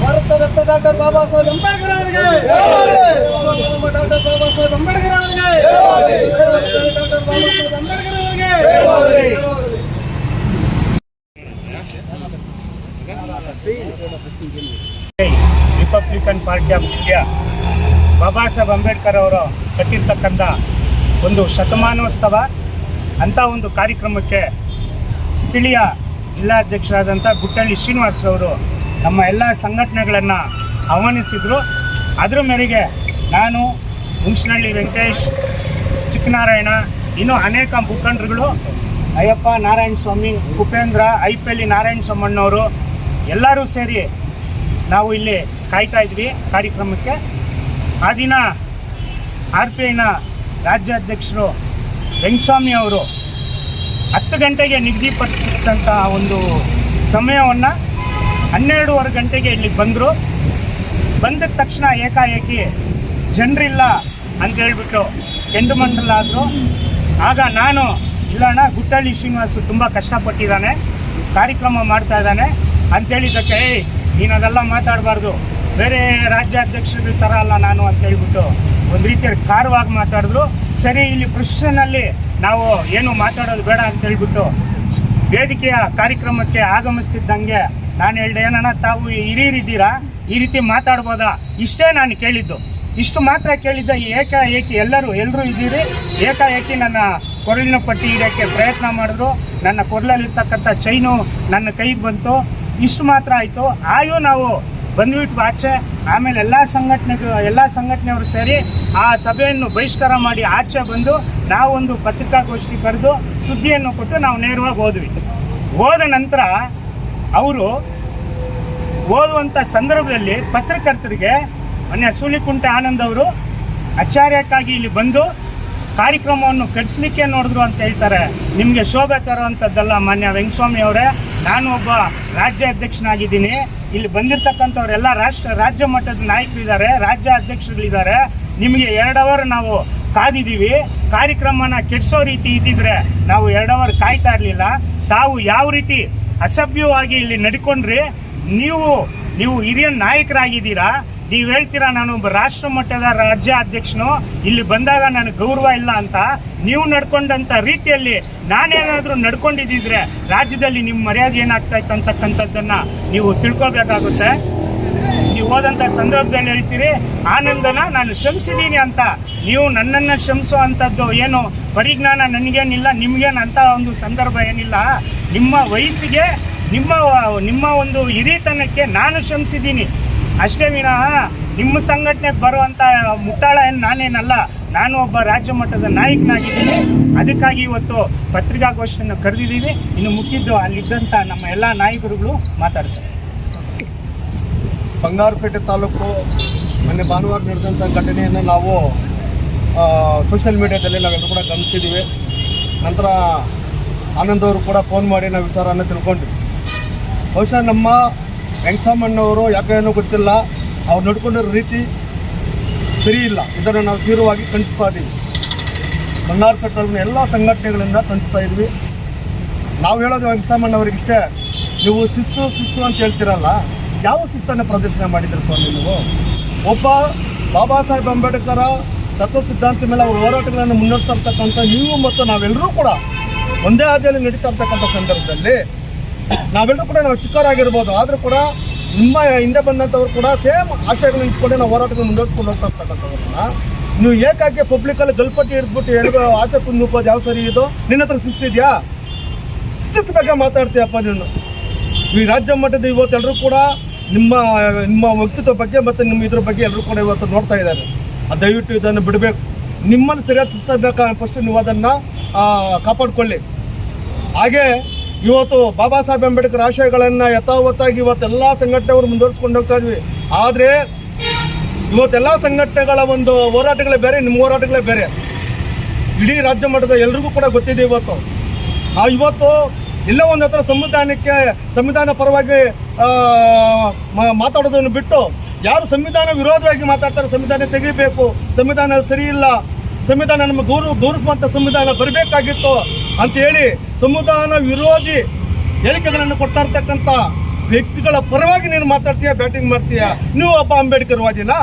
Bharat Ratna doctor Baba Saheb Ambedkar ಅವರಿಗೆ doctor Baba Saheb Ambedkar ಅವರಿಗೆ doctor Baba Saheb Ambedkar ಅವರಿಗೆ Republican party of India Baba Saheb Ambedkar ಅವರು ಕಟ್ಟಿರ್ತಕ್ಕಂಥ ಒಂದು ಶತಮಾನೋತ್ಸವ ಅಂಥ ಒಂದು ಕಾರ್ಯಕ್ರಮಕ್ಕೆ ಸ್ಥಳೀಯ ಜಿಲ್ಲಾಧ್ಯಕ್ಷರಾದಂಥ ಗುಟ್ಟಳ್ಳಿ ಶ್ರೀನಿವಾಸರವರು ನಮ್ಮ ಎಲ್ಲ ಸಂಘಟನೆಗಳನ್ನು ಆಹ್ವಾನಿಸಿದರು. ಅದರ ಮೇರೆಗೆ ನಾನು ಹುಣಸನಹಳ್ಳಿ ವೆಂಕಟೇಶ್, ಚಿಕ್ಕನಾರಾಯಣ, ಇನ್ನೂ ಅನೇಕ ಮುಖಂಡರುಗಳು, ಅಯ್ಯಪ್ಪ ನಾರಾಯಣ ಸ್ವಾಮಿ, ಉಪೇಂದ್ರ, ಐಪಲ್ಲಿ ನಾರಾಯಣ ಸ್ವಾಮಣ್ಣವರು ಎಲ್ಲರೂ ಸೇರಿ ನಾವು ಇಲ್ಲಿ ಕಾಯ್ತಾ ಇದ್ವಿ ಕಾರ್ಯಕ್ರಮಕ್ಕೆ. ಆ ದಿನ ಆರ್ ಪಿ ಐನ ರಾಜ್ಯಾಧ್ಯಕ್ಷರು ವೆಂಕಸ್ವಾಮಿ ಅವರು ಹತ್ತು ಗಂಟೆಗೆ ನಿಗದಿಪಡಿಸಿದಂಥ ಒಂದು ಸಮಯವನ್ನು ಹನ್ನೆರಡೂವರೆ ಗಂಟೆಗೆ ಇಲ್ಲಿ ಬಂದರು. ಬಂದ ತಕ್ಷಣ ಏಕಾಏಕಿ ಜನರಿಲ್ಲ ಅಂತ ಹೇಳ್ಬಿಟ್ಟು ಕೆಂಡುಮಂಡಲ ಆದರು. ಆಗ ನಾನು, ಇಲ್ಲಣ್ಣ, ಗುಟ್ಟಳ್ಳಿ ಶ್ರೀನಿವಾಸು ತುಂಬ ಕಷ್ಟಪಟ್ಟಿದ್ದಾನೆ, ಕಾರ್ಯಕ್ರಮ ಮಾಡ್ತಾ ಇದ್ದಾನೆ ಅಂತೇಳಿದ್ದಕ್ಕೆ ಏಯ್, ನೀನು ಅದೆಲ್ಲ ಮಾತಾಡಬಾರ್ದು. ಬೇರೆ ರಾಜ್ಯಾಧ್ಯಕ್ಷರ ಥರ ಅಲ್ಲ ನಾನು ಅಂತ ಹೇಳ್ಬಿಟ್ಟು ಒಂದು ರೀತಿಯಲ್ಲಿ ಖಾರವಾಗಿ ಮಾತಾಡಿದ್ರು. ಸರಿ, ಇಲ್ಲಿ ಪ್ರೊಫೆಷನಲ್ಲಿ ನಾವು ಏನು ಮಾತಾಡೋದು ಬೇಡ ಅಂತ ಹೇಳ್ಬಿಟ್ಟು ವೇದಿಕೆಯ ಕಾರ್ಯಕ್ರಮಕ್ಕೆ ಆಗಮಿಸ್ತಿದ್ದಂಗೆ ನಾನು ಹೇಳಿದೆ, ಏನಣ್ಣ, ತಾವು ಹಿರಿಯರಿದ್ದೀರಾ? ಈ ರೀತಿ ಮಾತಾಡ್ಬೋದಾ? ಇಷ್ಟೇ ನಾನು ಕೇಳಿದ್ದು. ಇಷ್ಟು ಮಾತ್ರ ಕೇಳಿದ್ದ, ಏಕಾಏಕಿ ಎಲ್ಲರೂ ಎಲ್ಲರೂ ಇದ್ದೀರಿ? ಏಕಾಏಕಿ ನನ್ನ ಕೊರಳಿನ ಪಟ್ಟಿ ಇಡೋಕ್ಕೆ ಪ್ರಯತ್ನ ಮಾಡಿದ್ರು. ನನ್ನ ಕೊರಳಲ್ಲಿರ್ತಕ್ಕಂಥ ಚೈನು ನನ್ನ ಕೈಗೆ ಬಂತು. ಇಷ್ಟು ಮಾತ್ರ ಆಯಿತು. ಆಯು ನಾವು ಬಂದ್ಬಿಟ್ಟು ಆಚೆ ಆಮೇಲೆ ಎಲ್ಲ ಸಂಘಟನೆಗಳು, ಎಲ್ಲ ಸಂಘಟನೆಯವರು ಸೇರಿ ಆ ಸಭೆಯನ್ನು ಬಹಿಷ್ಕಾರ ಮಾಡಿ ಆಚೆ ಬಂದು ನಾವೊಂದು ಪತ್ರಿಕಾಗೋಷ್ಠಿ ಕರೆದು ಸುದ್ದಿಯನ್ನು ಕೊಟ್ಟು ನಾವು ನೇರವಾಗಿ ಹೋದ್ವಿ ಹೋದ ನಂತರ ಅವರು ಓದುವಂಥ ಸಂದರ್ಭದಲ್ಲಿ ಪತ್ರಕರ್ತರಿಗೆ ಮೊನ್ನೆ ಸೂಲಿಕುಂಟೆ ಆನಂದ್ ಅವರು, ಆಚಾರ್ಯಕ್ಕಾಗಿ ಇಲ್ಲಿ ಬಂದು ಕಾರ್ಯಕ್ರಮವನ್ನು ಕಟ್ಸ್ಲಿಕ್ಕೆ ನೋಡಿದ್ರು ಅಂತ ಹೇಳ್ತಾರೆ. ನಿಮಗೆ ಶೋಭೆ ತರುವಂಥದ್ದಲ್ಲ ಮಾನ್ಯ ವೆಂಕಸ್ವಾಮಿ ಅವರೇ. ನಾನು ಒಬ್ಬ ರಾಜ್ಯ ಅಧ್ಯಕ್ಷನಾಗಿದ್ದೀನಿ. ಇಲ್ಲಿ ಬಂದಿರತಕ್ಕಂಥವ್ರೆಲ್ಲ ರಾಷ್ಟ್ರ, ರಾಜ್ಯ ಮಟ್ಟದ ನಾಯಕರಿದ್ದಾರೆ, ರಾಜ್ಯ ಅಧ್ಯಕ್ಷರುಗಳಿದ್ದಾರೆ. ನಿಮಗೆ ಎರಡು ಅವರ್ ನಾವು ಕಾದಿದ್ದೀವಿ. ಕಾರ್ಯಕ್ರಮನ ಕೆಡಿಸೋ ರೀತಿ ಇದ್ದಿದ್ರೆ ನಾವು ಎರಡು ಅವರ್ ಕಾಯ್ತಾ ಇರಲಿಲ್ಲ. ತಾವು ಯಾವ ರೀತಿ ಅಸಭ್ಯವಾಗಿ ಇಲ್ಲಿ ನಡ್ಕೊಂಡ್ರಿ, ನೀವು ನೀವು ಹಿರಿಯ ನಾಯಕರಾಗಿದ್ದೀರಾ ನೀವು ಹೇಳ್ತೀರಾ, ನಾನು ಒಬ್ಬ ರಾಷ್ಟ್ರ ಮಟ್ಟದ ರಾಜ್ಯ ಅಧ್ಯಕ್ಷನು, ಇಲ್ಲಿ ಬಂದಾಗ ನನಗೆ ಗೌರವ ಇಲ್ಲ ಅಂತ ನೀವು ನಡ್ಕೊಂಡಂಥ ರೀತಿಯಲ್ಲಿ ನಾನೇನಾದರೂ ನಡ್ಕೊಂಡಿದ್ದಿದ್ರೆ ರಾಜ್ಯದಲ್ಲಿ ನಿಮ್ಮ ಮರ್ಯಾದೆ ಏನಾಗ್ತಾ ಇತ್ತು ನೀವು ತಿಳ್ಕೊಬೇಕಾಗುತ್ತೆ. ನೀವು ಹೋದಂಥ ಸಂದರ್ಭದಲ್ಲಿ ಹೇಳ್ತೀರಿ, ಆನಂದನ ನಾನು ಶ್ರಮಿಸಿದ್ದೀನಿ ಅಂತ. ನೀವು ನನ್ನನ್ನು ಶ್ರಮಿಸೋ ಅಂಥದ್ದು ಏನು ಪರಿಜ್ಞಾನ ನನಗೇನಿಲ್ಲ, ನಿಮಗೇನು ಅಂತ ಒಂದು ಸಂದರ್ಭ ಏನಿಲ್ಲ. ನಿಮ್ಮ ವಯಸ್ಸಿಗೆ, ನಿಮ್ಮ ನಿಮ್ಮ ಒಂದು ಹಿರಿತನಕ್ಕೆ ನಾನು ಶ್ರಮಿಸಿದ್ದೀನಿ ಅಷ್ಟೇ ವಿನಃ ನಿಮ್ಮ ಸಂಘಟನೆಗೆ ಬರುವಂಥ ಮುಟ್ಟಾಳ ಏನು ನಾನೇನಲ್ಲ, ನಾನು ಒಬ್ಬ ರಾಜ್ಯ ಮಟ್ಟದ ನಾಯಕನಾಗಿದ್ದೀನಿ. ಅದಕ್ಕಾಗಿ ಇವತ್ತು ಪತ್ರಿಕಾಗೋಷ್ಠಿಯನ್ನು ಕರೆದಿದ್ದೀವಿ. ಇನ್ನು ಮುಖ್ಯದ್ದು ಅಲ್ಲಿದ್ದಂಥ ನಮ್ಮ ಎಲ್ಲ ನಾಯಕರುಗಳು ಮಾತಾಡ್ತಾರೆ. ಬಂಗಾರಪೇಟೆ ತಾಲೂಕು ಮೊನ್ನೆ ಭಾನುವಾರ ನಡೆದಂಥ ಘಟನೆಯನ್ನು ನಾವು ಸೋಷಿಯಲ್ ಮೀಡಿಯಾದಲ್ಲಿ ನಾವೆಲ್ಲರೂ ಕೂಡ ಗಮನಿಸಿದ್ದೀವಿ. ನಂತರ ಆನಂದ್ ಅವರು ಕೂಡ ಫೋನ್ ಮಾಡಿ ನಾವು ವಿಚಾರನ ತಿಳ್ಕೊಂಡ್ವಿ. ಬಹುಶಃ ನಮ್ಮ ವೆಂಕಟಮ್ಮಣ್ಣವರು ಯಾಕೇನೋ ಗೊತ್ತಿಲ್ಲ, ಅವ್ರು ನಡ್ಕೊಂಡಿರೋ ರೀತಿ ಸರಿ ಇದನ್ನು ನಾವು ತೀವ್ರವಾಗಿ ಖಂಡಿಸ್ತಾ ಇದ್ದೀವಿ. ತಾಲೂಕಿನ ಎಲ್ಲ ಸಂಘಟನೆಗಳಿಂದ ಖಂಡಿಸ್ತಾ ಇದ್ವಿ. ನಾವು ಹೇಳೋದು ವೆಂಕಟಮ್ಮಣ್ಣವರಿಗಿಷ್ಟೇ ನೀವು ಶಿಸ್ತು ಶಿಸ್ತು ಅಂತ ಹೇಳ್ತಿರಲ್ಲ, ಯಾವ ಶಿಸ್ತನ್ನು ಪ್ರದರ್ಶನ ಮಾಡಿದ್ರು ಸ್ವಾಮಿ ನೀವು? ಒಬ್ಬ ಬಾಬಾ ಸಾಹೇಬ್ ಅಂಬೇಡ್ಕರ ತತ್ವ ಸಿದ್ಧಾಂತ ಮೇಲೆ ಅವರ ಹೋರಾಟಗಳನ್ನು ಮುನ್ನಡೆಸ್ತಾ ಇರ್ತಕ್ಕಂಥ ನೀವು ಮತ್ತು ನಾವೆಲ್ಲರೂ ಕೂಡ ಒಂದೇ ಹಾದಿಯಲ್ಲಿ ನಡೀತಾ ಇರ್ತಕ್ಕಂಥ ಸಂದರ್ಭದಲ್ಲಿ ನಾವೆಲ್ಲರೂ ಕೂಡ ನಾವು ಚಿಕ್ಕವರಾಗಿರ್ಬೋದು, ಆದರೂ ಕೂಡ ನಿಮ್ಮ ಹಿಂದೆ ಬಂದಂಥವ್ರು ಕೂಡ ಸೇಮ್ ಆಶಯಗಳನ್ನ ಇಟ್ಕೊಂಡು ನಾವು ಹೋರಾಟಗಳನ್ನು ಮುಂದುವರ್ಸ್ಕೊಂಡು ಹೋಗ್ತಾ ಇರ್ತಕ್ಕಂಥವ್ರನ್ನ. ನೀವು ಏಕಾಗಿ ಪಬ್ಲಿಕಲ್ಲಿ ಗಲ್ಪಟ್ಟಿ ಹಿಡಿದ್ಬಿಟ್ಟು ಹೇಳ್ಬೋ ಆಚೆ ಕುಂದುಕೋದು ಯಾವ ಸರಿ ಇದು? ನಿನ್ನ ಹತ್ರ ಶಿಸ್ತಿದೆಯಾ ಶಿಸ್ತು ಬಗ್ಗೆ ಮಾತಾಡ್ತೀಯಪ್ಪ ನೀನು. ಈ ರಾಜ್ಯ ಮಟ್ಟದ ಇವತ್ತೆಲ್ಲರೂ ಕೂಡ ನಿಮ್ಮ ನಿಮ್ಮ ವ್ಯಕ್ತಿತ್ವ ಬಗ್ಗೆ ಮತ್ತು ನಿಮ್ಮ ಇದ್ರ ಬಗ್ಗೆ ಎಲ್ಲರೂ ಕೂಡ ಇವತ್ತು ನೋಡ್ತಾ ಇದ್ದಾರೆ. ಆ ದಯವಿಟ್ಟು ಇದನ್ನು ಬಿಡಬೇಕು. ನಿಮ್ಮನ್ನು ಸರಿಯಾದ ಶಿಸ್ತಬೇಕು ಫಸ್ಟ್ ನೀವು ಅದನ್ನು ಕಾಪಾಡಿಕೊಳ್ಳಿ. ಹಾಗೆ ಇವತ್ತು ಬಾಬಾ ಸಾಹೇಬ್ ಅಂಬೇಡ್ಕರ್ ಆಶಯಗಳನ್ನು ಯಥಾವತ್ತಾಗಿ ಇವತ್ತೆಲ್ಲ ಸಂಘಟನೆಗಳು ಮುಂದುವರಿಸ್ಕೊಂಡು ಹೋಗ್ತಾ ಇದ್ವಿ. ಆದರೆ ಇವತ್ತೆಲ್ಲ ಸಂಘಟನೆಗಳ ಒಂದು ಹೋರಾಟಗಳೇ ಬೇರೆ, ನಿಮ್ಮ ಹೋರಾಟಗಳೇ ಬೇರೆ. ಇಡೀ ರಾಜ್ಯ ಮಟ್ಟದ ಎಲ್ರಿಗೂ ಕೂಡ ಗೊತ್ತಿದೆ ಇವತ್ತು. ಆ ಇವತ್ತು ಎಲ್ಲೋ ಒಂದು ಹತ್ರ ಸಂವಿಧಾನಕ್ಕೆ, ಸಂವಿಧಾನ ಪರವಾಗಿ ಮಾತಾಡೋದನ್ನು ಬಿಟ್ಟು ಯಾರು ಸಂವಿಧಾನ ವಿರೋಧವಾಗಿ ಮಾತಾಡ್ತಾರೆ ಸಂವಿಧಾನ ತೆಗಿಬೇಕು, ಸಂವಿಧಾನ ಸರಿ ಇಲ್ಲ, ಸಂವಿಧಾನ ನಮ್ಮ ದೂರು ದೂರಿಸುವಂಥ ಸಂವಿಧಾನ ಬರಬೇಕಾಗಿತ್ತು ಅಂತ ಹೇಳಿ ಸಂವಿಧಾನ ವಿರೋಧಿ ಹೇಳಿಕೆಗಳನ್ನು ಕೊಡ್ತಾ ಇರ್ತಕ್ಕಂಥ ವ್ಯಕ್ತಿಗಳ ಪರವಾಗಿ ನೀನು ಮಾತಾಡ್ತೀಯ ಬ್ಯಾಟಿಂಗ್ ಮಾಡ್ತೀಯ? ನೀವು ಒಬ್ಬ ಅಂಬೇಡ್ಕರ್ ವಾದಿನ?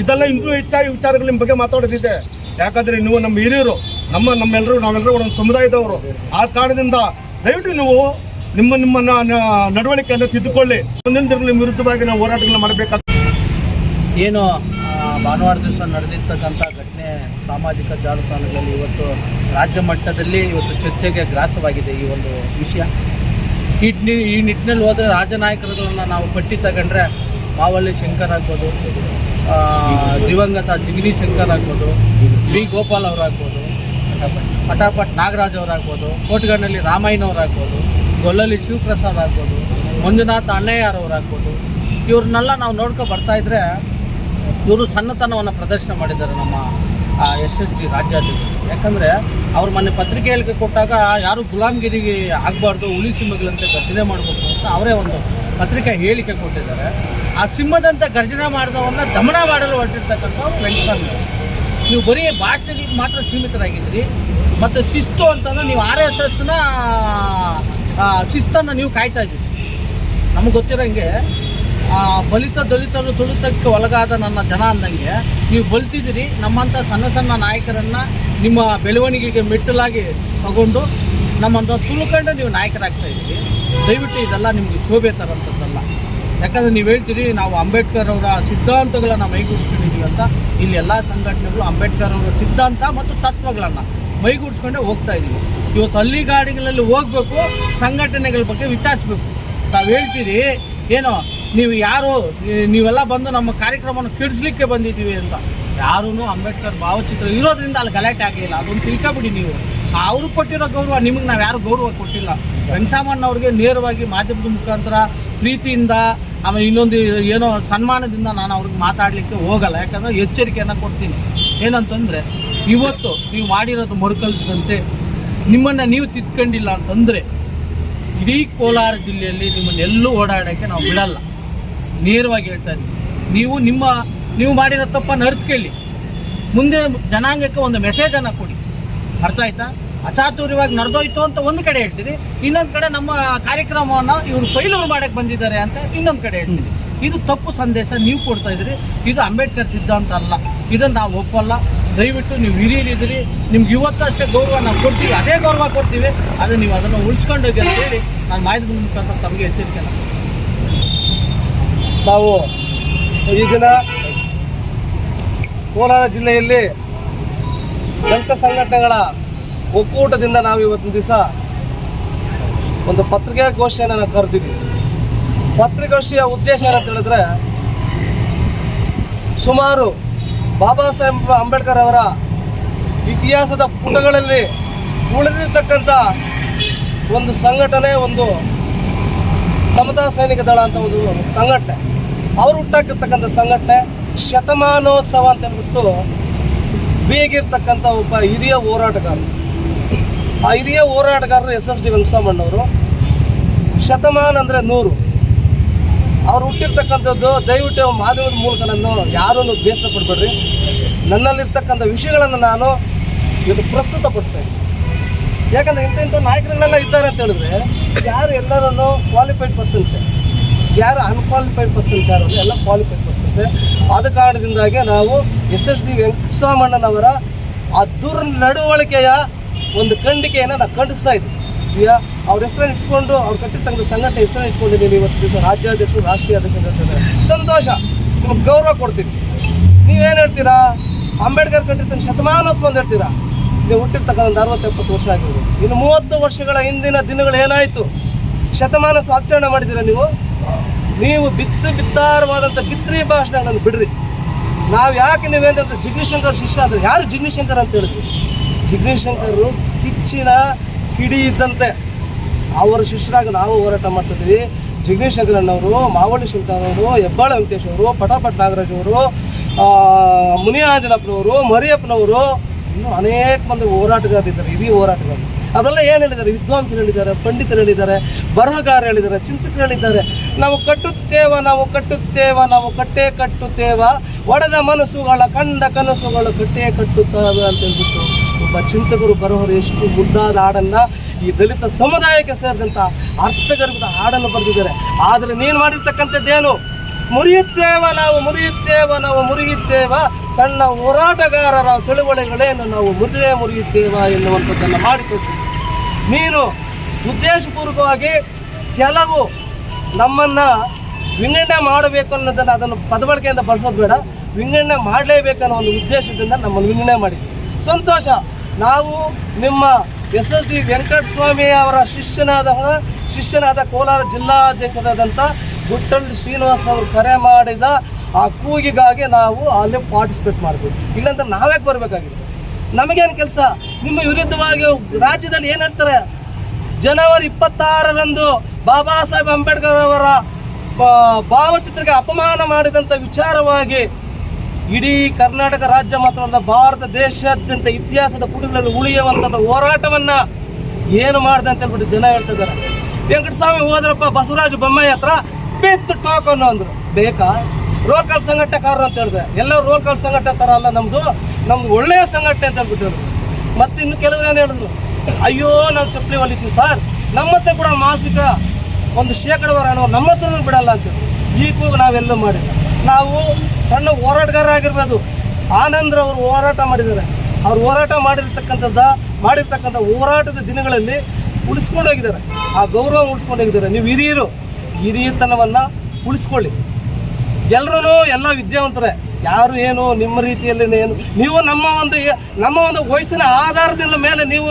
ಇದೆಲ್ಲ ಇನ್ನೂ ಹೆಚ್ಚಾಗಿ ವಿಚಾರಗಳ ಬಗ್ಗೆ ಮಾತಾಡೋದಿದೆ. ಯಾಕಂದ್ರೆ ನೀವು ನಮ್ಮ ಹಿರಿಯರು, ನಮ್ಮ ನಮ್ಮೆಲ್ಲರೂ ನಾವೆಲ್ಲರೂ ಒಂದು ಸಮುದಾಯದವರು. ಆ ಕಾರಣದಿಂದ ದಯವಿಟ್ಟು ನೀವು ನಿಮ್ಮ ನಿಮ್ಮ ನಡವಳಿಕೆಯನ್ನು ತಿದ್ದುಕೊಳ್ಳಿ. ಮುಂದಿನ ದಿನಗಳ ವಿರುದ್ಧವಾಗಿ ನಾವು ಹೋರಾಟಗಳನ್ನ ಮಾಡಬೇಕಾಗ್ತದೆ. ಏನು ಭಾನುವಾರ ದಿವಸ ನಡೆದಿರ್ತಕ್ಕಂಥ ಘಟನೆ ಸಾಮಾಜಿಕ ಜಾಲತಾಣಗಳಲ್ಲಿ ಇವತ್ತು ರಾಜ್ಯ ಮಟ್ಟದಲ್ಲಿ ಇವತ್ತು ಚರ್ಚೆಗೆ ಗ್ರಾಸವಾಗಿದೆ ಈ ಒಂದು ವಿಷಯ. ಈ ಈ ನಿಟ್ಟಿನಲ್ಲಿ ಹೋದರೆ ರಾಜನಾಯಕರುಗಳನ್ನು ನಾವು ಪಟ್ಟಿ ತಗೊಂಡ್ರೆ ಮಾವಲ್ಲಿ ಶಂಕರ್ ಆಗ್ಬೋದು ದಿವಂಗತ ಜಿಗ್ನಿ ಶಂಕರ್ ಆಗ್ಬೋದು ಬಿ ಗೋಪಾಲ್ ಅವರಾಗ್ಬೋದು ಪಟಾಪಟ್ ನಾಗರಾಜ್ ಅವರಾಗ್ಬೋದು ಕೋಟಗಣ್ಣಲ್ಲಿ ರಾಮಾಯಣವರಾಗ್ಬೋದು ಗೊಲ್ಲಲ್ಲಿ ಶಿವಪ್ರಸಾದ್ ಆಗ್ಬೋದು, ಮಂಜುನಾಥ್ ಅಣ್ಣಯ್ಯರವರಾಗ್ಬೋದು ಇವ್ರನ್ನೆಲ್ಲ ನಾವು ನೋಡ್ಕೊ ಬರ್ತಾ ಇದ್ರೆ ಇವರು ಸಣ್ಣತನವನ್ನು ಪ್ರದರ್ಶನ ಮಾಡಿದ್ದಾರೆ ನಮ್ಮ ಎಸ್ ಎಸ್ ಡಿ ರಾಜ್ಯಾಧ್ಯಕ್ಷರು. ಯಾಕಂದರೆ ಅವ್ರು ಮೊನ್ನೆ ಪತ್ರಿಕೆ ಹೇಳಿಕೆ ಕೊಟ್ಟಾಗ ಯಾರು ಗುಲಾಮ್ಗಿರಿಗೆ ಆಗಬಾರ್ದು ಹುಲಿ ಸಿಂಹಗಳಂತೆ ಗರ್ಜನೆ ಮಾಡಬೇಕು ಅಂತ ಅವರೇ ಒಂದು ಪತ್ರಿಕೆ ಹೇಳಿಕೆ ಕೊಟ್ಟಿದ್ದಾರೆ. ಆ ಸಿಂಹದಂತೆ ಗರ್ಜನೆ ಮಾಡಿದವನ್ನ ದಮನ ಮಾಡಲು ಹೊರಟಿರ್ತಕ್ಕಂಥವ್ರು ವೆಂಕಟಸ್ವಾಮಿ ನೀವು ಬರೀ ಭಾಷಣಗಳಿಗೆ ಮಾತ್ರ ಸೀಮಿತರಾಗಿದ್ರಿ ಮತ್ತು ಶಿಸ್ತು ಅಂತಂದ್ರೆ ನೀವು ಆರ್ ಎಸ್ ಎಸ್ನ ಶಿಸ್ತನ್ನು ನೀವು ಕಾಯ್ತಾ ಇದ್ದೀರಿ. ನಮಗೆ ಗೊತ್ತಿರೋಂಗೆ ಆ, ಬಲಿತ ದಲಿತರು ತುಳಿತಕ್ಕೆ ಒಳಗಾದ ನನ್ನ ಜನ ಅಂದಂಗೆ, ನೀವು ಬಲಿತಿದ್ದೀರಿ, ನಮ್ಮಂಥ ಸಣ್ಣ ಸಣ್ಣ ನಾಯಕರನ್ನು ನಿಮ್ಮ ಬೆಳವಣಿಗೆಗೆ ಮೆಟ್ಟಲಾಗಿ ತಗೊಂಡು ನಮ್ಮಂಥ ತುಳ್ಕೊಂಡು ನೀವು ನಾಯಕರಾಗ್ತಾ ಇದ್ದೀರಿ. ದಯವಿಟ್ಟು ಇದೆಲ್ಲ ನಿಮಗೆ ಶೋಭೆ ತರೋಂಥದ್ದಲ್ಲ ಯಾಕಂದರೆ ನೀವು ಹೇಳ್ತೀರಿ, ನಾವು ಅಂಬೇಡ್ಕರ್ ಅವರ ಸಿದ್ಧಾಂತಗಳನ್ನು ಮೈಗೂಡಿಸ್ಕೊಂಡಿದ್ದೀವಿ ಅಂತ. ಇಲ್ಲಿ ಎಲ್ಲ ಸಂಘಟನೆಗಳು ಅಂಬೇಡ್ಕರ್ ಅವರ ಸಿದ್ಧಾಂತ ಮತ್ತು ತತ್ವಗಳನ್ನು ಮೈಗೂಡಿಸ್ಕೊಂಡೇ ಹೋಗ್ತಾ ಇದ್ದೀವಿ. ಇವತ್ತು ಹಳ್ಳಿ ಗಾಡಿಗಳಲ್ಲಿ ಹೋಗಬೇಕು, ಸಂಘಟನೆಗಳ ಬಗ್ಗೆ ವಿಚಾರಿಸ್ಬೇಕು. ತಾವು ಹೇಳ್ತೀರಿ, ಏನೋ ನೀವು ಯಾರು ನೀವೆಲ್ಲ ಬಂದು ನಮ್ಮ ಕಾರ್ಯಕ್ರಮವನ್ನು ಕೆಡಿಸ್ಲಿಕ್ಕೆ ಬಂದಿದ್ದೀವಿ ಅಂತ. ಯಾರೂ ಅಂಬೇಡ್ಕರ್ ಭಾವಚಿತ್ರ ಇರೋದ್ರಿಂದ ಅಲ್ಲಿ ಗಲಾಟೆ ಆಗಲಿಲ್ಲ. ಅದೊಂದು ತಿಳ್ಕೊಬಿಡಿ ನೀವು. ಅವರು ಕೊಟ್ಟಿರೋ ಗೌರವ ನಿಮಗೆ ನಾವು ಯಾರು ಗೌರವ ಕೊಟ್ಟಿಲ್ಲ. ವೆಂಕಟರಾಮಣ್ಣ ಅವ್ರಿಗೆ ನೇರವಾಗಿ ಮಾಧ್ಯಮದ ಮುಖಾಂತರ ಪ್ರೀತಿಯಿಂದ ಆಮೇಲೆ ಇನ್ನೊಂದು ಏನೋ ಸನ್ಮಾನದಿಂದ ನಾನು ಅವ್ರಿಗೆ ಮಾತಾಡಲಿಕ್ಕೆ ಹೋಗಲ್ಲ. ಯಾಕಂದರೆ ಎಚ್ಚರಿಕೆಯನ್ನು ಕೊಡ್ತೀನಿ. ಏನಂತಂದರೆ, ಇವತ್ತು ನೀವು ಮಾಡಿರೋದು ಮರುಕಳಿಸಿದಂತೆ ನಿಮ್ಮನ್ನು ನೀವು ತಿದ್ಕೊಂಡಿಲ್ಲ ಅಂತಂದರೆ, ಇಡೀ ಕೋಲಾರ ಜಿಲ್ಲೆಯಲ್ಲಿ ನಿಮ್ಮನ್ನೆಲ್ಲೂ ಓಡಾಡೋಕ್ಕೆ ನಾವು ಬಿಡಲ್ಲ. ನೇರವಾಗಿ ಹೇಳ್ತಾ ಇದ್ದೀನಿ. ನೀವು ನಿಮ್ಮ, ನೀವು ಮಾಡಿರೋ ತಪ್ಪನ್ನು ಅರ್ಥಕೇಳಿ ಮುಂದೆ ಜನಾಂಗಕ್ಕೆ ಒಂದು ಮೆಸೇಜನ್ನು ಕೊಡಿ. ಅರ್ಥ ಆಯ್ತಾ? ಅಚಾತುರ್ಯವಾಗಿ ನಡೆದೋಯ್ತು ಅಂತ ಒಂದು ಕಡೆ ಹೇಳ್ತೀರಿ. ಇನ್ನೊಂದು ಕಡೆ ನಮ್ಮ ಕಾರ್ಯಕ್ರಮವನ್ನು ಇವರು ಸೈಲೂರು ಮಾಡಕ್ಕೆ ಬಂದಿದ್ದಾರೆ ಅಂತ ಇನ್ನೊಂದು ಕಡೆ ಹೇಳ್ತೀರಿ. ಇದು ತಪ್ಪು ಸಂದೇಶ ನೀವು ಕೊಡ್ತಾ ಇದ್ದೀರಿ. ಇದು ಅಂಬೇಡ್ಕರ್ ಸಿದ್ಧಾಂತ ಅಲ್ಲ. ಇದನ್ನು ನಾವು ಒಪ್ಪಲ್ಲ. ದಯವಿಟ್ಟು ನೀವು ಹಿರಿಯರಿದ್ದೀರಿ. ನಿಮ್ಗೆ ಇವತ್ತು ಅಷ್ಟೇ ಗೌರವ ನಾವು ಕೊಡ್ತೀವಿ. ಅದೇ ಗೌರವ ಕೊಡ್ತೀವಿ. ಅದು ನೀವು ಅದನ್ನು ಉಳಿಸ್ಕೊಂಡೋಗಿ ಅಂತ ಹೇಳಿ ನಾನು ಮಾಹಿತಿ ಮುಖಾಂತರ ತಮಗೆ ಎಚ್ಚರಿಕೆ ನಾವು ಈ ದಿನ ಕೋಲಾರ ಜಿಲ್ಲೆಯಲ್ಲಿ ದಲಿತ ಸಂಘಟನೆಗಳ ಒಕ್ಕೂಟದಿಂದ ನಾವು ಇವತ್ತಿನ ದಿವಸ ಒಂದು ಪತ್ರಿಕಾಗೋಷ್ಠಿಯನ್ನು ನಾವು ಕರೆದಿದ್ವಿ ಪತ್ರಿಕಾಗೋಷ್ಠಿಯ ಉದ್ದೇಶ ಏನಂತ ಹೇಳಿದ್ರೆ ಸುಮಾರು ಬಾಬಾ ಸಾಹೇಬ್ ಅಂಬೇಡ್ಕರ್ ಅವರ ಇತಿಹಾಸದ ಪುಟಗಳಲ್ಲಿ ಉಳಿದಿರ್ತಕ್ಕಂಥ ಒಂದು ಸಂಘಟನೆ, ಒಂದು ಸಮತಾ ಸೈನಿಕ ದಳ ಅಂತ ಒಂದು ಸಂಘಟನೆ. ಅವರು ಹುಟ್ಟಾಕಿರ್ತಕ್ಕಂಥ ಸಂಘಟನೆ ಶತಮಾನೋತ್ಸವ ಅಂತ ಹೇಳ್ಬಿಟ್ಟು ಬೇಗಿರ್ತಕ್ಕಂಥ ಒಬ್ಬ ಹಿರಿಯ ಹೋರಾಟಗಾರರು ಆ ಹಿರಿಯ ಹೋರಾಟಗಾರರು ಎಸ್ ಎಸ್ ಡಿ ವೆಂಕಟರಾಮಣ್ಣವರು ಶತಮಾನ ಅಂದರೆ ನೂರು. ಅವ್ರು ಹುಟ್ಟಿರ್ತಕ್ಕಂಥದ್ದು ದಯವಿಟ್ಟು ಮಾಧ್ಯಮದ ಮೂಲಕ ನಾನು ಯಾರನ್ನು ಬೇಸರ ಪಡಬೇಡ್ರಿ. ನನ್ನಲ್ಲಿರ್ತಕ್ಕಂಥ ವಿಷಯಗಳನ್ನು ನಾನು ಇವತ್ತು ಪ್ರಸ್ತುತಪಡಿಸ್ತೇನೆ ಯಾಕಂದ್ರೆ ಇಂಥ ಇಂಥ ನಾಯಕರುಗಳೆಲ್ಲ ಇದ್ದಾರೆ ಅಂತ ಹೇಳಿದ್ರೆ ಯಾರು ಎಲ್ಲರನ್ನು ಕ್ವಾಲಿಫೈಡ್ ಪರ್ಸನ್ಸ್ ಯಾರು ಅನ್ಕ್ವಾಲಿಫೈಡ್ ಪರ್ಸನ್ಸ್ ಯಾರು ಅಂದರೆ ಎಲ್ಲ ಕ್ವಾಲಿಫೈಡ್ ಪರ್ಸನ್ಸ್ ಆದ ಕಾರಣದಿಂದಾಗಿ ನಾವು ಎಸ್ ಎಸ್ ಸಿ ವೆಂಕಟಸ್ವಾಮಣ್ಣನವರ ಆ ದುರ್ನಡವಳಿಕೆಯ ಒಂದು ಖಂಡಿಕೆಯನ್ನು ನಾವು ಖಂಡಿಸ್ತಾ ಇದ್ದೀವಿ ಅವ್ರ ಹೆಸರನ್ನು ಇಟ್ಕೊಂಡು ಅವ್ರು ಕಟ್ಟಿರ್ತಕ್ಕಂಥ ಸಂಘಟನೆ ಹೆಸರನ್ನು ಇಟ್ಕೊಂಡಿದ್ದೀನಿ ಇವತ್ತು ದಿವಸ ರಾಜ್ಯಾಧ್ಯಕ್ಷರು, ರಾಷ್ಟ್ರೀಯ ಅಧ್ಯಕ್ಷರು. ಸಂತೋಷ, ನಿಮ್ಗೆ ಗೌರವ ಕೊಡ್ತೀವಿ. ನೀವೇನು ಹೇಳ್ತೀರಾ? ಅಂಬೇಡ್ಕರ್ ಕಟ್ಟಿರ್ತಕ್ಕಂಥ ಶತಮಾನೋತ್ಸವ ಅಂತ ಹೇಳ್ತೀರಾ? ನೀವು ಹುಟ್ಟಿರ್ತಕ್ಕಂಥ ಅರವತ್ತು ಎಪ್ಪತ್ತು ವರ್ಷ ಆಗಿರ್ಬೋದು ಇನ್ನು ಮೂವತ್ತು ವರ್ಷಗಳ ಹಿಂದಿನ ದಿನಗಳು ಏನಾಯಿತು? ಶತಮಾನ ಸ್ವಾಚರಣೆ ಮಾಡಿದ್ದೀರಾ ನೀವು? ನೀವು ಬಿತ್ತು ಬಿತ್ತಾರವಾದಂಥ ಬಿತ್ರಿ ಭಾಷಣಗಳನ್ನು ಬಿಡ್ರಿ. ನಾವು ಯಾಕೆ ನೀವೇನಂತ ಜಿಗ್ನಿಶಂಕರ್ ಶಿಷ್ಯ ಅಂದರೆ ಯಾರು ಜಿಗ್ನಿಶಂಕರ್ ಅಂತ ಹೇಳಿದ್ವಿ ಜಿಗ್ನಿಶಂಕರು ಕಿಚ್ಚಿನ ಕಿಡಿ ಇದ್ದಂತೆ. ಅವರ ಶಿಷ್ಯರಾಗಿ ನಾವು ಹೋರಾಟ ಮಾಡ್ತಿದ್ವಿ ಜಿಗ್ನೇಶ್ ಶಂಕರಣ್ಣವರು ಮಾವಳ್ಳಿ ಶಂಕರವರು ಹೆಬ್ಬಾಳ ವೆಂಕಟೇಶ್ ಅವರು, ಪಟಾಪಟ್ ನಾಗರಾಜ್ ಅವರು ಮುನಿಯಾಜನಪ್ಪನವರು ಮರಿಯಪ್ಪನವರು ಇನ್ನೂ ಅನೇಕ ಮಂದಿ ಹೋರಾಟಗಾರರಿದ್ದಾರೆ ಇಡೀ ಹೋರಾಟಗಾರರು ಅವರೆಲ್ಲ ಏನು ಹೇಳಿದ್ದಾರೆ? ವಿದ್ವಾಂಸರು ಹೇಳಿದ್ದಾರೆ, ಪಂಡಿತರು ಹೇಳಿದ್ದಾರೆ, ಬರಹಗಾರರು ಹೇಳಿದ್ದಾರೆ, ಚಿಂತಕರು ಹೇಳಿದ್ದಾರೆ. ನಾವು ಕಟ್ಟುತ್ತೇವ ನಾವು ಕಟ್ಟುತ್ತೇವ, ನಾವು ಕಟ್ಟೇ ಕಟ್ಟುತ್ತೇವ. ಒಡೆದ ಮನಸ್ಸುಗಳ ಕಂಡ ಕನಸುಗಳು ಕಟ್ಟೇ ಕಟ್ಟುತ್ತವೆ ಅಂತ ಹೇಳ್ಬಿಟ್ಟು ಒಬ್ಬ ಚಿಂತಕರು ಬರೋರು ಎಷ್ಟು ಮುದ್ದಾದ ಹಾಡನ್ನು ಈ ದಲಿತ ಸಮುದಾಯಕ್ಕೆ ಸೇರಿದಂಥ ಅರ್ಥಗರ್ಭದ ಹಾಡನ್ನು ಬರೆದಿದ್ದಾರೆ. ಆದರೆ ನೀನು ಮಾಡಿರ್ತಕ್ಕಂಥದ್ದೇನು? ಮುರಿಯುತ್ತೇವ, ನಾವು ಮುರಿಯುತ್ತೇವ ನಾವು ಮುರಿಯುತ್ತೇವ. ಸಣ್ಣ ಹೋರಾಟಗಾರರ ಚಳುವಳಿಗಳೇನು ನಾವು ಮುದ್ದೆ ಮುರಿಯುತ್ತೇವೆ ಎನ್ನುವಂಥದ್ದನ್ನು ಮಾಡಿ ನೀನು ಉದ್ದೇಶಪೂರ್ವಕವಾಗಿ ಕೆಲವು ನಮ್ಮನ್ನು ವಿಂಗಡಣೆ ಮಾಡಬೇಕು ಅನ್ನೋದನ್ನು ಅದನ್ನು ಪದಬಳಕೆಯಿಂದ ಬಳಸೋದು ಬೇಡ. ವಿಂಗಡಣೆ ಮಾಡಲೇಬೇಕು ಅನ್ನೋ ಒಂದು ಉದ್ದೇಶದಿಂದ ನಮ್ಮನ್ನು ವಿಂಗಡಣೆ ಮಾಡಿ ಸಂತೋಷ, ನಾವು ನಿಮ್ಮ ಎಸ್ ಎಸ್ ಡಿ ವೆಂಕಟಸ್ವಾಮಿ ಅವರ ಶಿಷ್ಯನಾದ ಶಿಷ್ಯನಾದ ಕೋಲಾರ ಜಿಲ್ಲಾಧ್ಯಕ್ಷರಾದಂಥ ಗುಟ್ಟಳ್ಳಿ ಶ್ರೀನಿವಾಸ್ ಅವರು ಕರೆ ಮಾಡಿದ ಆ ಕೂಗಿಗಾಗಿ ನಾವು ಅಲ್ಲಿ ಪಾರ್ಟಿಸಿಪೇಟ್ ಮಾಡಬೇಕು ಇಲ್ಲಾಂದ್ರೆ ನಾವ್ಯಾಕೆ ಬರಬೇಕಾಗಿದೆ ನಮಗೇನು ಕೆಲಸ? ನಿಮ್ಮ ವಿರುದ್ಧವಾಗಿ ರಾಜ್ಯದಲ್ಲಿ ಏನು ಹೇಳ್ತಾರೆ? ಜನವರಿ ಇಪ್ಪತ್ತಾರರಂದು ಬಾಬಾ ಸಾಹೇಬ್ ಅಂಬೇಡ್ಕರ್ ಅವರ ಭಾವಚಿತ್ರಕ್ಕೆ ಅಪಮಾನ ಮಾಡಿದಂಥ ವಿಚಾರವಾಗಿ ಇಡೀ ಕರ್ನಾಟಕ ರಾಜ್ಯ ಮಾತ್ರವಲ್ಲ ಭಾರತ ದೇಶಾದ್ಯಂತ ಇತಿಹಾಸದ ಪುಟಗಳಲ್ಲಿ ಉಳಿಯುವಂಥದ್ದು ಹೋರಾಟವನ್ನು ಏನು ಮಾಡಿದೆ ಅಂತ ಹೇಳ್ಬಿಟ್ಟು ಜನ ಹೇಳ್ತಿದ್ದಾರೆ. ವೆಂಕಟಸ್ವಾಮಿ ಹೋದ್ರಪ್ಪ ಬಸವರಾಜ ಬೊಮ್ಮಾಯಿ ಹತ್ರ ಬಿತ್ತು ಟೋಕನ್ ಅಂದರು. ಬೇಕಾ? ರೋಲ್ ಕಾಲ್ ಸಂಘಟನೆಕಾರರು ಅಂತ ಹೇಳಿದೆ. ಎಲ್ಲ ರೋಲ್ ಕಾಲ್ ಸಂಘಟನೆ ಥರ ಅಲ್ಲ ನಮ್ಮದು ನಮ್ದು ಒಳ್ಳೆಯ ಸಂಘಟನೆ ಅಂತ ಹೇಳ್ಬಿಟ್ಟು ಮತ್ತೆ ಇನ್ನು ಕೆಲವರು ಏನು ಹೇಳಿದ್ರು? ಅಯ್ಯೋ, ನಾವು ಚಪ್ಪಲಿ ಹೊಲಿತೀವಿ ಸರ್ ನಮ್ಮ ಹತ್ರ ಕೂಡ ಮಾಸಿಕ ಒಂದು ಶೇಕಡವಾರ ನಮ್ಮ ಹತ್ರನೂ ಬಿಡಲ್ಲ ಅಂತ ಈ ಕೂಗು ನಾವೆಲ್ಲೂ ಮಾಡಿಲ್ಲ. ನಾವು ಸಣ್ಣ ಹೋರಾಟಗಾರ ಆಗಿರ್ಬೋದು. ಆನಂದ್ರ ಅವರು ಹೋರಾಟ ಮಾಡಿದ್ದಾರೆ. ಅವ್ರು ಹೋರಾಟ ಮಾಡಿರ್ತಕ್ಕಂಥದ್ದು, ಮಾಡಿರ್ತಕ್ಕಂಥ ಹೋರಾಟದ ದಿನಗಳಲ್ಲಿ ಉಳಿಸ್ಕೊಂಡು ಹೋಗಿದ್ದಾರೆ. ಆ ಗೌರವ ಉಳಿಸ್ಕೊಂಡು ಹೋಗಿದ್ದಾರೆ. ನೀವು ಹಿರಿಯರು, ಹಿರಿಯತನವನ್ನು ಉಳಿಸ್ಕೊಳ್ಳಿ. ಎಲ್ಲರೂ ಎಲ್ಲ ವಿದ್ಯಾವಂತರೇ. ಯಾರು ಏನು, ನಿಮ್ಮ ರೀತಿಯಲ್ಲಿ ಏನು, ನೀವು ನಮ್ಮ ಒಂದು ನಮ್ಮ ಒಂದು ವಯಸ್ಸಿನ ಆಧಾರದ ಮೇಲೆ ನೀವು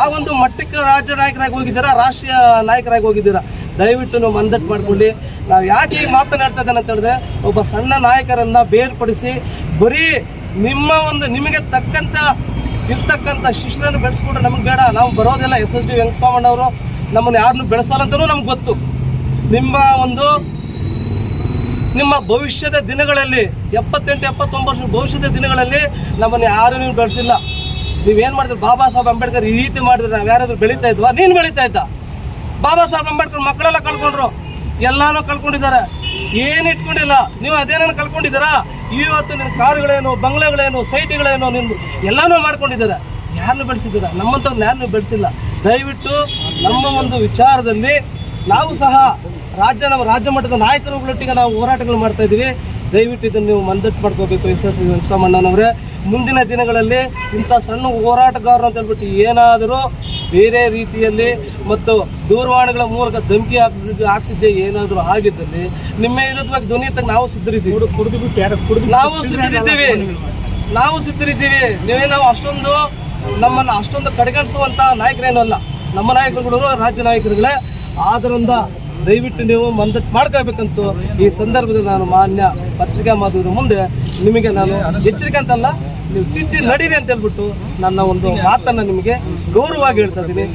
ಆ ಒಂದು ಮಟ್ಟಕ್ಕೆ ರಾಜ್ಯ ನಾಯಕರಾಗಿ ಹೋಗಿದ್ದೀರಾ, ರಾಷ್ಟ್ರೀಯ ನಾಯಕರಾಗಿ ಹೋಗಿದ್ದೀರಾ? ದಯವಿಟ್ಟು ನೀವು ಮಂದಟ್ಟು ಮಾಡ್ಕೊಳ್ಳಿ. ನಾವು ಯಾಕೆ ಈ ಮಾತನಾಡ್ತಾ ಇದ್ದೇನೆ ಅಂತ ಹೇಳಿದ್ರೆ, ಒಬ್ಬ ಸಣ್ಣ ನಾಯಕರನ್ನು ಬೇರ್ಪಡಿಸಿ ಬರೀ ನಿಮ್ಮ ಒಂದು ನಿಮಗೆ ತಕ್ಕಂಥ ಇರ್ತಕ್ಕಂಥ ಶಿಷ್ಯರನ್ನು ಬೆಳೆಸ್ಕೊಂಡ್ರೆ ನಮ್ಗೆ ಬೇಡ. ನಾವು ಬರೋದಿಲ್ಲ ಎಸ್ ಎಸ್ ಡಿ ವೆಂಕಟಸ್ವಾಮಣ್ಣವರು. ನಮ್ಮನ್ನು ಯಾರನ್ನು ಬೆಳೆಸೋಲ್ಲಂತಲೂ ನಮ್ಗೆ ಗೊತ್ತು. ನಿಮ್ಮ ಒಂದು ನಿಮ್ಮ ಭವಿಷ್ಯದ ದಿನಗಳಲ್ಲಿ, ಎಪ್ಪತ್ತೆಂಟು, ಎಪ್ಪತ್ತೊಂಬತ್ತು ಭವಿಷ್ಯದ ದಿನಗಳಲ್ಲಿ ನಮ್ಮನ್ನು ಯಾರು ನೀವು ಬೆಳೆಸಿಲ್ಲ. ನೀವೇನು ಮಾಡಿದ್ರು? ಬಾಬಾ ಸಾಹೇಬ್ ಅಂಬೇಡ್ಕರ್ ಈ ರೀತಿ ಮಾಡಿದ್ರೆ. ನಾವು ಯಾರಾದರೂ ಬೆಳೀತಾ ಇದ್ವಾ? ನೀನು ಬೆಳೀತಾ ಇದ್ದ? ಬಾಬಾ ಸಾಹೇಬ್ ಅಂಬೇಡ್ಕರ್ ಮಕ್ಕಳೆಲ್ಲ ಕಳ್ಕೊಂಡ್ರು. ಎಲ್ಲಾನು ಕಳ್ಕೊಂಡಿದ್ದಾರೆ. ಏನು ಇಟ್ಕೊಂಡಿಲ್ಲ? ನೀವು ಅದೇನೇನು ಕಳ್ಕೊಂಡಿದ್ದೀರಾ? ಇವತ್ತು ನಿನ್ನ ಕಾರುಗಳೇನು, ಬಂಗ್ಲೆಗಳೇನು, ಸೈಟ್ಗಳೇನು ನಿನ್ನ ಎಲ್ಲಾನು ಮಾಡ್ಕೊಂಡಿದ್ದಾರೆ. ಯಾರನ್ನು ಬೆಳೆಸಿದ್ದೀರಾ? ನಮ್ಮಂಥವ್ರನ್ನ ಯಾರನ್ನೂ ಬೆಳೆಸಿಲ್ಲ. ದಯವಿಟ್ಟು ನಮ್ಮ ಒಂದು ವಿಚಾರದಲ್ಲಿ ನಾವು ಸಹ ರಾಜ್ಯ ನಮ್ಮ ರಾಜ್ಯ ಮಟ್ಟದ ನಾಯಕರುಗಳೊಟ್ಟಿಗೆ ನಾವು ಹೋರಾಟಗಳು ಮಾಡ್ತಾ ಇದ್ದೀವಿ. ದಯವಿಟ್ಟು ಇದನ್ನು ನೀವು ಮಂದಟ್ಟು ಮಾಡ್ಕೋಬೇಕು. ಎಸ್ ಎಸ್ ವೆಂಕಟಸ್ವಾಮಣ್ಣನವರೇ ಮುಂದಿನ ದಿನಗಳಲ್ಲಿ ಇಂಥ ಸಣ್ಣ ಹೋರಾಟಗಾರರು ಅಂತ ಹೇಳ್ಬಿಟ್ಟು ಏನಾದರೂ ಬೇರೆ ರೀತಿಯಲ್ಲಿ ಮತ್ತು ದೂರವಾಣಿಗಳ ಮೂಲಕ ಧಮಕಿ ಹಾಕಿ ಹಾಕ್ಸಿದ್ದೆ ಏನಾದರೂ ಆಗಿದ್ದಲ್ಲಿ ನಿಮ್ಮ ವಿರುದ್ಧವಾಗಿ ಧ್ವನಿ ತಗ ನಾವು ಸಿದ್ಧರಿದ್ದೀವಿ. ಕುಡಿದು ಬಿಟ್ಟು ಯಾರು ಕುಡಿದು ನಾವು ಸಿದ್ಧರಿದ್ದೀವಿ. ನಾವು ಸಿದ್ಧರಿದ್ದೀವಿ. ನೀವೇ ನಾವು ಅಷ್ಟೊಂದು ನಮ್ಮನ್ನು ಅಷ್ಟೊಂದು ಕಡೆಗಣಿಸುವಂಥ ನಾಯಕರೇನೂ ಅಲ್ಲ. ನಮ್ಮ ನಾಯಕರುಗಳು ರಾಜ್ಯ ನಾಯಕರುಗಳೇ. ಆದ್ದರಿಂದ ದಯವಿಟ್ಟು ನೀವು ಮಂದಟ್ಟು ಮಾಡ್ಕೋಬೇಕಂತ ಈ ಸಂದರ್ಭದಲ್ಲಿ ನಾನು ಮಾನ್ಯ ಪತ್ರಿಕಾ ಮಾಧ್ಯಮದ ಮುಂದೆ ನಿಮಗೆ ನಾನು ಎಚ್ಚರಿಕೆ ಅಂತಲ್ಲ, ನೀವು ತಿದ್ದಿ ನಡೀರಿ ಅಂತ ಹೇಳ್ಬಿಟ್ಟು ನನ್ನ ಒಂದು ಮಾತನ್ನು ನಿಮಗೆ ಗೌರವವಾಗಿ ಹೇಳ್ತಾ ಇದ್ದೀನಿ.